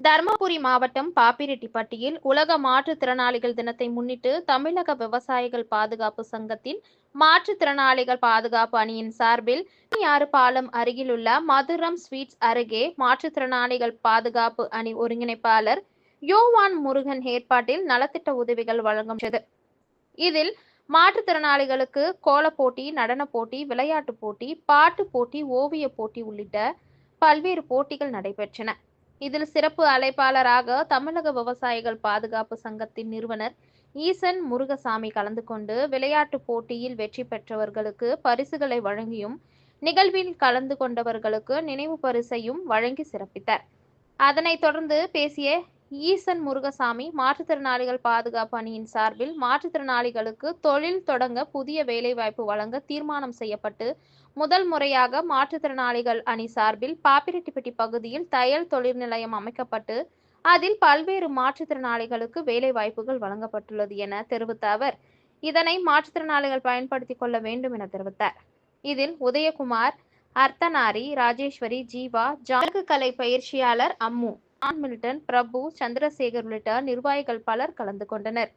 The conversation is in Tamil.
தருமபுரி மாவட்டம் பாப்பிரெட்டிப்பட்டியில் உலக மாற்றுத்திறனாளிகள் தினத்தை முன்னிட்டு தமிழக விவசாயிகள் பாதுகாப்பு சங்கத்தின் மாற்றுத்திறனாளிகள் பாதுகாப்பு அணியின் சார்பில் யாறு பாலம் அருகிலுள்ள மதுரம் ஸ்வீட்ஸ் அருகே மாற்றுத்திறனாளிகள் பாதுகாப்பு அணி ஒருங்கிணைப்பாளர் யோவான் முருகன் ஏற்பாட்டில் நலத்திட்ட உதவிகள் வழங்கப்பட்டது இதில் மாற்றுத்திறனாளிகளுக்கு கோலப் போட்டி நடனப் போட்டி விளையாட்டுப் போட்டி பாட்டுப் போட்டி ஓவியப் போட்டி உள்ளிட்ட பல்வேறு போட்டிகள் நடைபெற்றன. இதில் சிறப்பு அழைப்பாளராக தமிழக விவசாயிகள் பாதுகாப்பு சங்கத்தின் நிறுவனர் ஈசன் முருகசாமி கலந்து கொண்டு விளையாட்டுப் போட்டியில் வெற்றி பெற்றவர்களுக்கு பரிசுகளை வழங்கியும் நிகழ்வில் கலந்து கொண்டவர்களுக்கு நினைவு பரிசையும் வழங்கி சிறப்பித்தார். அதனைத் தொடர்ந்து பேசிய ஈசன் முருகசாமி மாற்றுத்திறனாளிகள் பாதுகாப்பு அணியின் சார்பில் மாற்றுத்திறனாளிகளுக்கு தொழில் தொடங்க புதிய வேலைவாய்ப்பு வழங்க தீர்மானம் செய்யப்பட்டு முதல் முறையாக மாற்றுத்திறனாளிகள் அணி சார்பில் பாப்பிரெட்டிப்பட்டி பகுதியில் தையல் தொழில் நிலையம் அமைக்கப்பட்டு அதில் பல்வேறு மாற்றுத்திறனாளிகளுக்கு வேலைவாய்ப்புகள் வழங்கப்பட்டுள்ளது என தெரிவித்த அவர் இதனை மாற்றுத்திறனாளிகள் பயன்படுத்திக் கொள்ள வேண்டும் என தெரிவித்தார். இதில் உதயகுமார் அர்த்தநாரி ராஜேஸ்வரி ஜீவா ஜானகு கலை பயிற்சியாளர் அம்மு ஆன் மில்டன் பிரபு சந்திரசேகர் உள்ளிட்ட நிர்வாகிகள் பலர் கலந்து கொண்டனர்.